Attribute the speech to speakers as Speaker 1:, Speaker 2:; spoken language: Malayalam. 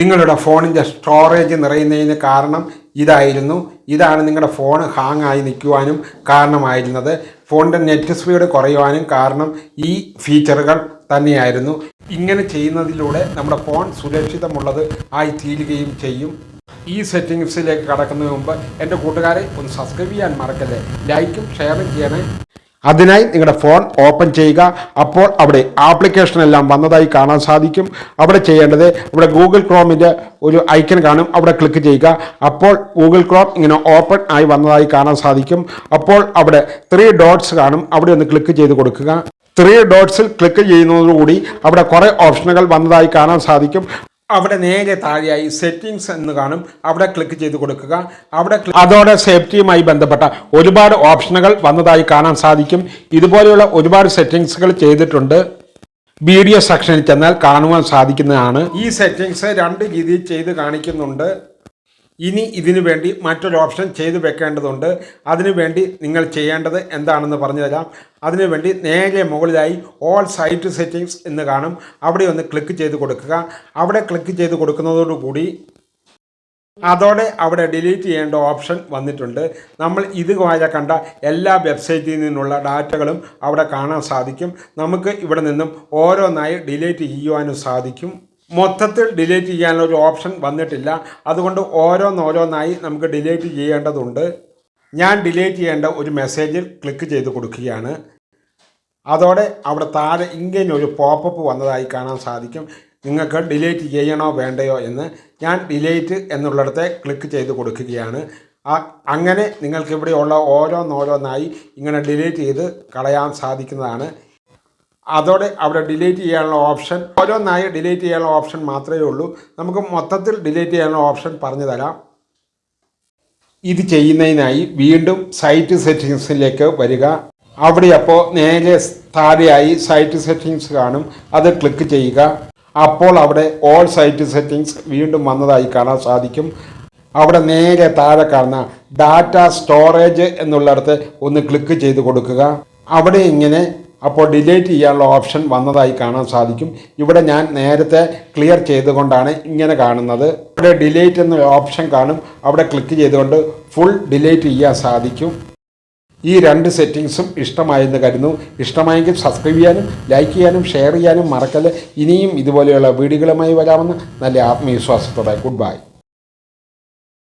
Speaker 1: നിങ്ങളുടെ ഫോണിന്റെ സ്റ്റോറേജ് നിറയുന്നതിന് കാരണം ഇതായിരുന്നു. ഇതാണ് നിങ്ങളുടെ ഫോൺ ഹാങ് ആയി നിൽക്കുവാനും കാരണമായിരുന്നത്. ഫോണിന്റെ നെറ്റ് സ്പീഡ് കുറയുവാനും കാരണം ഈ ഫീച്ചറുകൾ തന്നെയായിരുന്നു. ഇങ്ങനെ ചെയ്യുന്നതിലൂടെ നമ്മുടെ ഫോൺ സുരക്ഷിതമുള്ളത് ആയി തീരുകയും ചെയ്യും. ഈ സെറ്റിങ്സിലേക്ക് കടക്കുന്നതിന് മുമ്പ് എന്റെ കൂട്ടുകാരെ ഒന്ന് സബ്സ്ക്രൈബ് ചെയ്യാൻ മറക്കല്ലേ? ലൈക്കും ഷെയറും ചെയ്യണേ. അതിനായി നിങ്ങളുടെ ഫോൺ ഓപ്പൺ ചെയ്യുക. അപ്പോൾ അവിടെ ആപ്ലിക്കേഷൻ എല്ലാം വന്നതായി കാണാൻ സാധിക്കും. അവിടെ ചെയ്യേണ്ടത് ഇവിടെ ഗൂഗിൾ ക്രോമിന്റെ ഒരു ഐക്കൺ കാണും. അവിടെ ക്ലിക്ക് ചെയ്യുക. അപ്പോൾ ഗൂഗിൾ ക്രോം ഇങ്ങനെ ഓപ്പൺ ആയി വന്നതായി കാണാൻ സാധിക്കും. അപ്പോൾ അവിടെ ത്രീ ഡോട്ട്സ് കാണും. അവിടെ ഒന്ന് ക്ലിക്ക് ചെയ്ത് കൊടുക്കുക. ത്രീ ഡോട്ട്സിൽ ക്ലിക്ക് ചെയ്യുന്നതോടുകൂടി അവിടെ കുറേ ഓപ്ഷനുകൾ വന്നതായി കാണാൻ സാധിക്കും. അവിടെ നേരെ താഴെയായി സെറ്റിങ്സ് എന്ന് കാണും. അവിടെ ക്ലിക്ക് ചെയ്ത് കൊടുക്കുക. അവിടെ അതോടെ സേഫ്റ്റിയുമായി ബന്ധപ്പെട്ട ഒരുപാട് ഓപ്ഷനുകൾ വന്നതായി കാണാൻ സാധിക്കും. ഇതുപോലെയുള്ള ഒരുപാട് സെറ്റിംഗ്സുകൾ ചെയ്തിട്ടുണ്ട്. വീഡിയോ സെക്ഷനിൽ ചെന്നാൽ കാണുവാൻ സാധിക്കുന്നതാണ്. ഈ സെറ്റിങ്സ് രണ്ട് രീതിയിൽ ചെയ്ത് കാണിക്കുന്നുണ്ട്. ഇനി ഇതിനു വേണ്ടി മറ്റൊരു ഓപ്ഷൻ ചെയ്തു വെക്കേണ്ടതുണ്ട്. അതിനുവേണ്ടി നിങ്ങൾ ചെയ്യേണ്ടത് എന്താണെന്ന് പറഞ്ഞു തരാം. അതിനുവേണ്ടി നേരെ മുകളിലായി ഓൾ സൈറ്റ് സെറ്റിങ്സ് എന്ന് കാണും. അവിടെ ഒന്ന് ക്ലിക്ക് ചെയ്ത് കൊടുക്കുക. അവിടെ ക്ലിക്ക് ചെയ്ത് കൊടുക്കുന്നതോടുകൂടി അതോടെ അവിടെ ഡിലീറ്റ് ചെയ്യേണ്ട ഓപ്ഷൻ വന്നിട്ടുണ്ട്. നമ്മൾ ഇതുവരെ കണ്ട എല്ലാ വെബ്സൈറ്റിൽ നിന്നുള്ള ഡാറ്റകളും അവിടെ കാണാൻ സാധിക്കും. നമുക്ക് ഇവിടെ നിന്നും ഓരോന്നായി ഡിലീറ്റ് ചെയ്യുവാനും സാധിക്കും. മൊത്തത്തിൽ ഡിലീറ്റ് ചെയ്യാനുള്ള ഒരു ഓപ്ഷൻ വന്നിട്ടില്ല. അതുകൊണ്ട് ഓരോന്നോരോന്നായി നമുക്ക് ഡിലീറ്റ് ചെയ്യേണ്ടതുണ്ട്. ഞാൻ ഡിലീറ്റ് ചെയ്യേണ്ട ഒരു മെസ്സേജിൽ ക്ലിക്ക് ചെയ്ത് കൊടുക്കുകയാണ്. അതോടെ അവിടെ താഴെ ഇങ്ങനെ ഒരു പോപ്പപ്പ് വന്നതായി കാണാൻ സാധിക്കും. നിങ്ങൾക്ക് ഡിലീറ്റ് ചെയ്യണോ വേണ്ടയോ എന്ന് ഞാൻ ഡിലീറ്റ് എന്നുള്ളിടത്തെ ക്ലിക്ക് ചെയ്ത് കൊടുക്കുകയാണ്. അങ്ങനെ നിങ്ങൾക്ക് ഇവിടെയുള്ള ഓരോന്നോരോന്നായി ഇങ്ങനെ ഡിലീറ്റ് ചെയ്ത് കളയാൻ സാധിക്കുന്നതാണ്. അതോടെ അവിടെ ഡിലീറ്റ് ചെയ്യാനുള്ള ഓപ്ഷൻ ഓരോന്നായി ഡിലീറ്റ് ചെയ്യാനുള്ള ഓപ്ഷൻ മാത്രമേ ഉള്ളൂ. നമുക്ക് മൊത്തത്തിൽ ഡിലീറ്റ് ചെയ്യാനുള്ള ഓപ്ഷൻ പറഞ്ഞു തരാം. ഇത് ചെയ്യുന്നതിനായി വീണ്ടും സൈറ്റ് സെറ്റിങ്സിലേക്ക് വരിക. അവിടെ അപ്പോൾ നേരെ താഴെയായി സൈറ്റ് സെറ്റിങ്സ് കാണും. അത് ക്ലിക്ക് ചെയ്യുക. അപ്പോൾ അവിടെ ഓൾ സൈറ്റ് സെറ്റിങ്സ് വീണ്ടും വന്നതായി കാണാൻ സാധിക്കും. അവിടെ നേരെ താഴെ കാണുന്ന ഡാറ്റ സ്റ്റോറേജ് എന്നുള്ളിടത്ത് ഒന്ന് ക്ലിക്ക് ചെയ്ത് കൊടുക്കുക. അവിടെ ഇങ്ങനെ അപ്പോൾ ഡിലീറ്റ് ചെയ്യാനുള്ള ഓപ്ഷൻ വന്നതായി കാണാൻ സാധിക്കും. ഇവിടെ ഞാൻ നേരത്തെ ക്ലിയർ ചെയ്തുകൊണ്ടാണ് ഇങ്ങനെ കാണുന്നത്. ഇവിടെ ഡിലീറ്റ് എന്ന ഓപ്ഷൻ കാണും. അവിടെ ക്ലിക്ക് ചെയ്തുകൊണ്ട് ഫുൾ ഡിലീറ്റ് ചെയ്യാൻ സാധിക്കും. ഈ രണ്ട് സെറ്റിങ്സും ഇഷ്ടമായെന്ന് കരുതുന്നു. ഇഷ്ടമായെങ്കിൽ സബ്സ്ക്രൈബ് ചെയ്യാനും ലൈക്ക് ചെയ്യാനും ഷെയർ ചെയ്യാനും മറക്കല്ല്. ഇനിയും ഇതുപോലെയുള്ള വീഡിയോകളുമായി വരാമെന്ന് നല്ല ആത്മവിശ്വാസത്തോടെ. Good bye